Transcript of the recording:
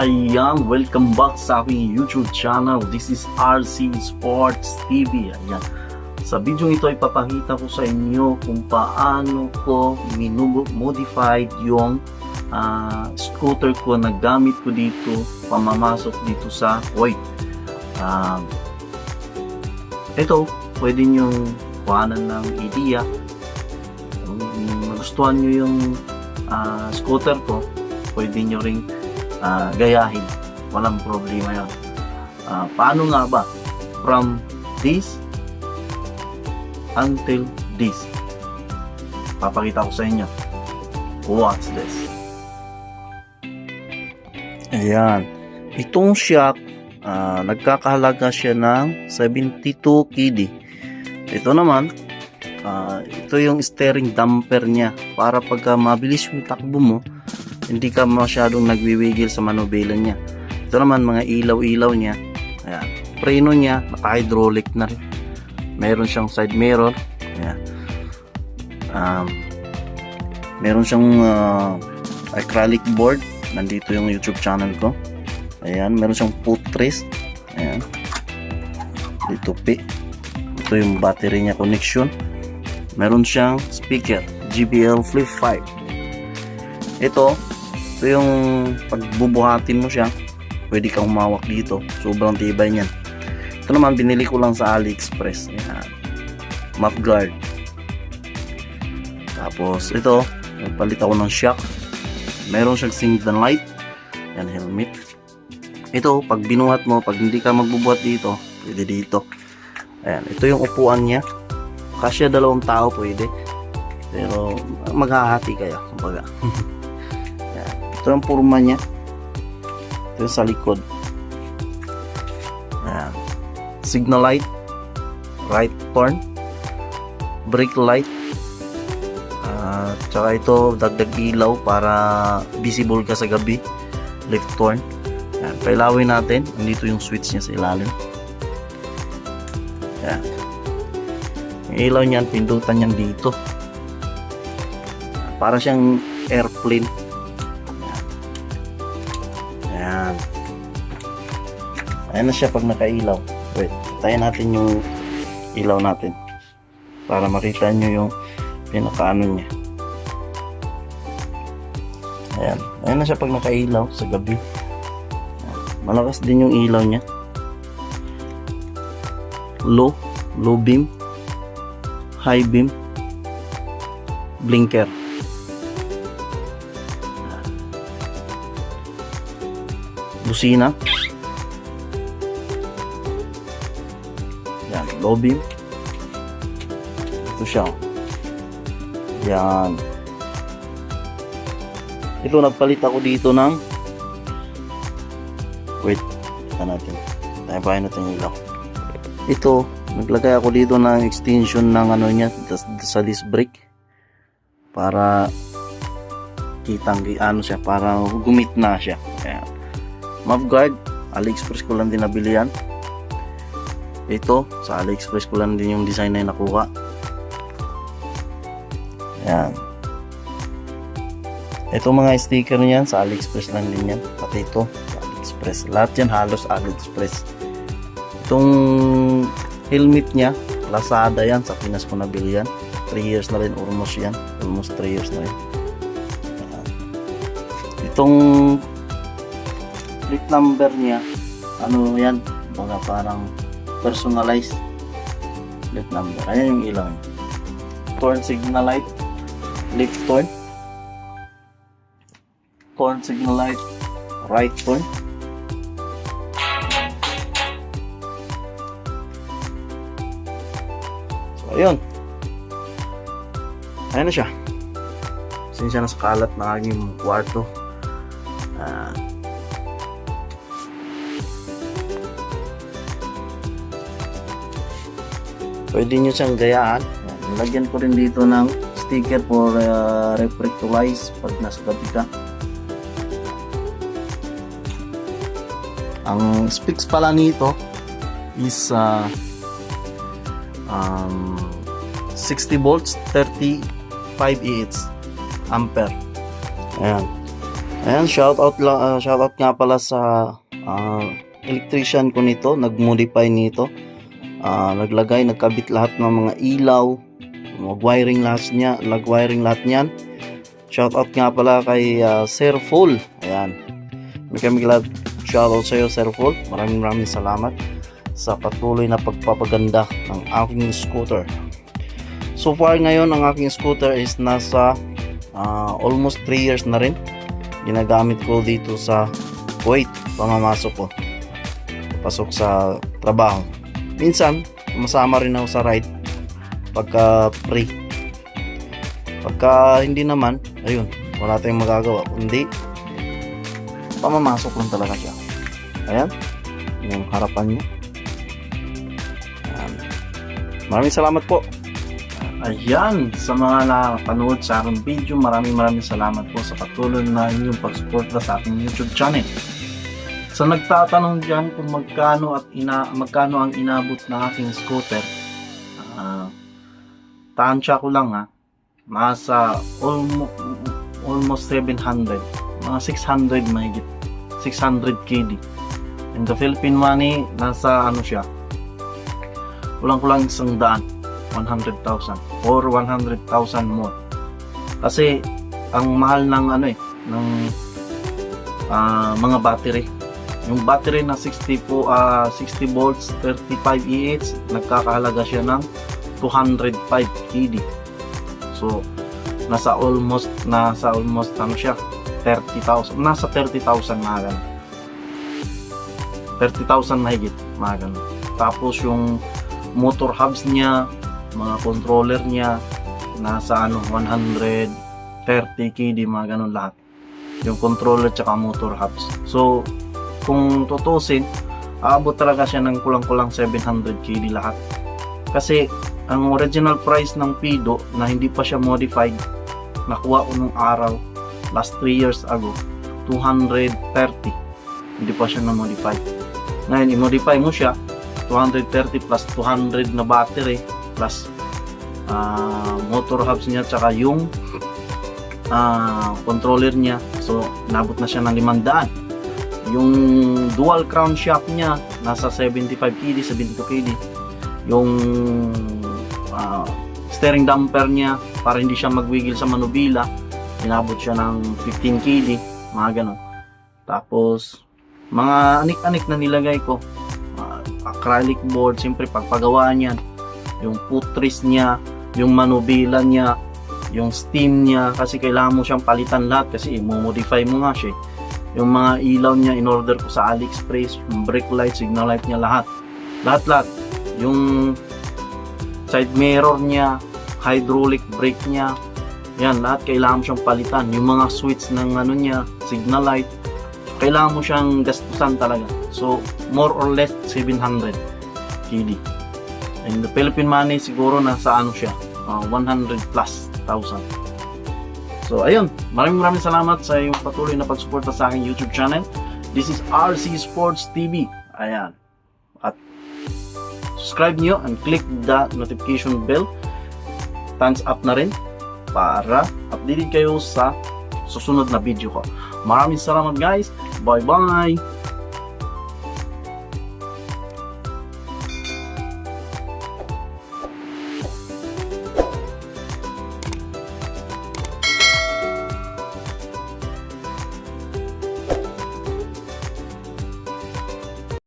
Ayan, welcome back sa aking YouTube channel. This is RC Sports TV. Ayan. Sa video ito ay papakita ko sa inyo kung paano ko minumodified yung ah, scooter ko na gamit ko dito pamamasok dito sa Kuwait. Um, ito, pwede nyo kuhanan ng idea. Kung magustuhan nyo yung ah, scooter ko, pwede nyo ring ah, gayahin. Walang problema yun. Ah, paano nga ba? From this until this. Papakita ko sa inyo. Watch this. Ayan. Itong shock, ah, nagkakahalaga siya ng 72 KD. Ito naman, ah, ito yung steering damper niya para pagka mabilis yung takbo mo, hindi ka masyadong nagwiwigil sa manubela niya. Ito naman mga ilaw-ilaw niya. Ayan. Preno niya, naka-hydraulic na rin. Meron siyang side mirror. Ayan. Um, meron siyang ah, acrylic board. Nandito yung YouTube channel ko. Ayan. Meron siyang footrest. Ayan. Dito P. Ito yung battery niya connection. Meron siyang speaker. JBL Flip 5. Ito, ito yung pagbubuhatin mo siya, pwede kang umawak dito. Sobrang tibay niyan. Ito naman, binili ko lang sa AliExpress. Ayan. Map guard. Tapos, ito, nagpalit ako ng shock. Meron siyang signal light. Yan, helmet. Ito, pag binuhat mo, pag hindi ka magbubuhat dito, pwede dito. Ayan, ito yung upuan niya. Kasya dalawang tao pwede. Pero, maghahati kayo, kumbaga. Ito yung purma niya. Ito sa likod. Ayan. Signal light. Right turn. Brake light. Ah, tsaka ito, dagdag ilaw para visible ka sa gabi. Left turn. Ayan. Pailawin natin. Andito yung switch niya sa ilalim. Ayan. Ilaw niyan, pindutan niyan dito. Para siyang airplane. Ayan. Ayan na siya pag nakailaw. Wait, tayo natin yung ilaw natin. Para makita nyo yung pinakaano niya. Ayan. Ayan na siya pag nakailaw sa gabi. Malakas din yung ilaw niya. Low. Low beam. High beam. Blinker. Busina. Yan, low beam. Ito siya. Yan. Ito, nagpalit ako dito ng wait, ito natin. Tayo pa natin ilaw. Ito, naglagay ako dito ng extension ng ano niya sa disc brake para kitang ano siya para gumit na siya. Ayan. Map guard, AliExpress ko lang din nabili yan. Ito, sa AliExpress ko lang din yung design na yung nakuha. Ayan. Ito mga sticker niyan, sa AliExpress lang din yan. Pati ito, sa AliExpress. Lahat yan halos AliExpress. Itong helmet niya, Lazada yan, sa Pinas ko nabili yan. 3 years na rin, almost yan. Almost 3 years na rin. Ayan. Itong plate number niya. Ano yan? Baga parang personalized plate number. Ayan yung ilaw turn signal light left turn turn signal light right turn so ayun. Ayan na siya. Sinsya na sa kalat ng aking kwarto pwede nyo siyang gayaan. Yan, lagyan ko rin dito ng sticker for uh, reflectorize pag nasa gabi ka. Ang specs pala nito is uh, um, 60 volts 35 EH ampere. Ayan. Ayan, shout out lang, shout out nga pala sa ah, electrician ko nito, nag-modify nito. Ah, naglagay, nagkabit lahat ng mga ilaw, mag-wiring lahat niya, nag-wiring lahat niyan. Shout out nga pala kay ah, Sir Full. Ayan. May kami glad shout out sa iyo Sir Full. Maraming maraming salamat sa patuloy na pagpapaganda ng aking scooter. So far ngayon ang aking scooter is nasa ah, almost 3 years na rin ginagamit ko dito sa Kuwait pamamasok ko pasok sa trabaho minsan masama rin ako sa ride pagka free. Pagka hindi naman ayun wala tayong magagawa. Kundi pamamasok lang talaga siya. Ayan yung harapan niya. Ayan. maraming salamat po. Ayan, sa mga nakapanood sa aking video, maraming maraming salamat po sa patuloy na inyong pagsuporta sa aking YouTube channel. Sa nagtatanong dyan kung magkano at ina, magkano ang inabot ng aking scooter, ah tansya ko lang ha, nasa almost, almost 700, mga 600 mahigit, 600 KD. In the Philippine money, nasa ano siya, kulang kulang isang daan. 100,000 or 100,000 more. Kasi ang mahal ng ano eh ng ah, mga battery. Yung battery na 60 po ah, 60 volts 35 EH nagkakahalaga siya ng 205 KD. So nasa almost nasa almost ano siya 30,000 nasa 30,000 mga ganun. 30,000 mahigit mga ganun. Tapos yung motor hubs niya mga controller niya nasa ano 130 KD mga ganun lahat yung controller tsaka motor hubs so kung tutusin aabot talaga siya ng kulang-kulang 700 KD lahat. Kasi ang original price ng Pido na hindi pa siya modified nakuha ko nung araw last 3 years ago 230 hindi pa siya na modify ngayon i-modify mo siya 230 plus 200 na battery plus ah, motor hubs niya tsaka yung ah, controller niya. So nabot na siya ng 500 yung dual crown shock niya nasa 75 kd 72 kd yung ah, steering damper niya para hindi siya magwigil sa manubila inabot siya ng 15 kd mga ganon tapos mga anik-anik na nilagay ko Ah, acrylic board siyempre pagpagawaan yan yung putris niya, yung manubila niya, yung steam niya kasi kailangan mo siyang palitan lahat kasi i-modify mo nga siya. Yung mga ilaw niya in order ko sa AliExpress, yung brake light, signal light niya lahat. Lahat lahat. Yung side mirror niya, hydraulic brake niya, yan lahat kailangan mo siyang palitan. Yung mga switch ng ano niya, signal light, kailangan mo siyang gastusan talaga. So, more or less 700 KD. In the Philippine money, siguro nasa ano siya, uh, 100 plus thousand. So, ayun. Maraming maraming salamat sa iyong patuloy na pagsuporta sa aking YouTube channel. This is RC Sports TV. Ayan. At subscribe nyo and click the notification bell. Thumbs up na rin para updated kayo sa susunod na video ko. Maraming salamat guys. Bye-bye.